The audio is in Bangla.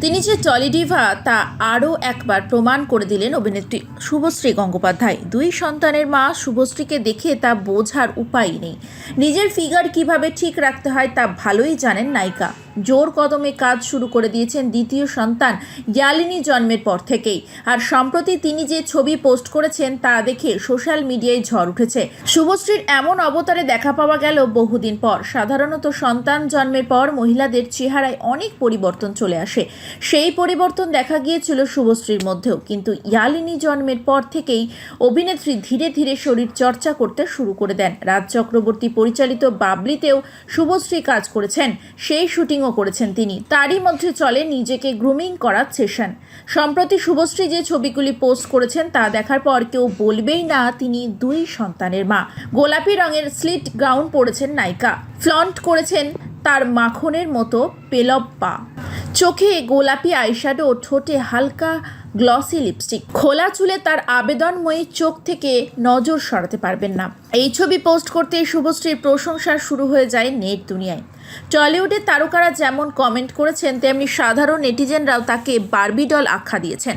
তিনি যে টলিডিভা তা আরও একবার প্রমাণ করে দিলেন অভিনেত্রী শুভশ্রী গঙ্গোপাধ্যায়। দুই সন্তানের মা শুভশ্রীকে দেখে তা বোঝার উপায় নেই। নিজের ফিগার কীভাবে ঠিক রাখতে হয় তা ভালোই জানেন নায়িকা। জোর কদমে কাজ শুরু করে দিয়েছেন দ্বিতীয় সন্তান ইয়ালিনী জন্মের পর থেকেই। আর সম্প্রতি তিনি যে ছবি পোস্ট করেছেন তা দেখে সোশ্যাল মিডিয়ায় ঝড় উঠেছে। শুভশ্রীর এমন অবতারে দেখা পাওয়া গেল বহুদিন পর। সাধারণত সন্তান জন্মের পর মহিলাদের চেহারায় অনেক পরিবর্তন চলে আসে। সেই পরিবর্তন দেখা গিয়েছিল শুভশ্রীর মধ্যেও। কিন্তু ইয়ালিনী জন্মের পর থেকেই অভিনেত্রী ধীরে ধীরে শরীর চর্চা করতে শুরু করে দেন। রাজ চক্রবর্তী পরিচালিত বাবলিতেও শুভশ্রী কাজ করেছেন। সেই শুটিংও করেছেন তিনি। তারই মধ্যে চলে নিজেকে গ্রুমিং করার সেশন সম্প্রতি শুভশ্রী যে ছবিগুলি পোস্ট করেছেন তা দেখার পর কেউ বলবেই না তিনি দুই সন্তানের মা। গোলাপি রঙের স্লিট গাউন পরেছেন নায়িকা। ফ্লন্ট করেছেন তার মাখনের মতো পেলব পা চোখে গোলাপি আইশ্যাডো ঠোঁটে হালকা গ্লসি লিপস্টিক খোলা চুলে তার আবেদনময়ী চোখ থেকে নজর সরাতে পারবেন না। এই ছবি পোস্ট করতে শুভশ্রীর প্রশংসা শুরু হয়ে যায় নেট দুনিয়ায়। টলিউডের তারকারা যেমন কমেন্ট করেছেন, তেমনি সাধারণ নেটিজেনরাও তাকে বার্বিডল আখ্যা দিয়েছেন।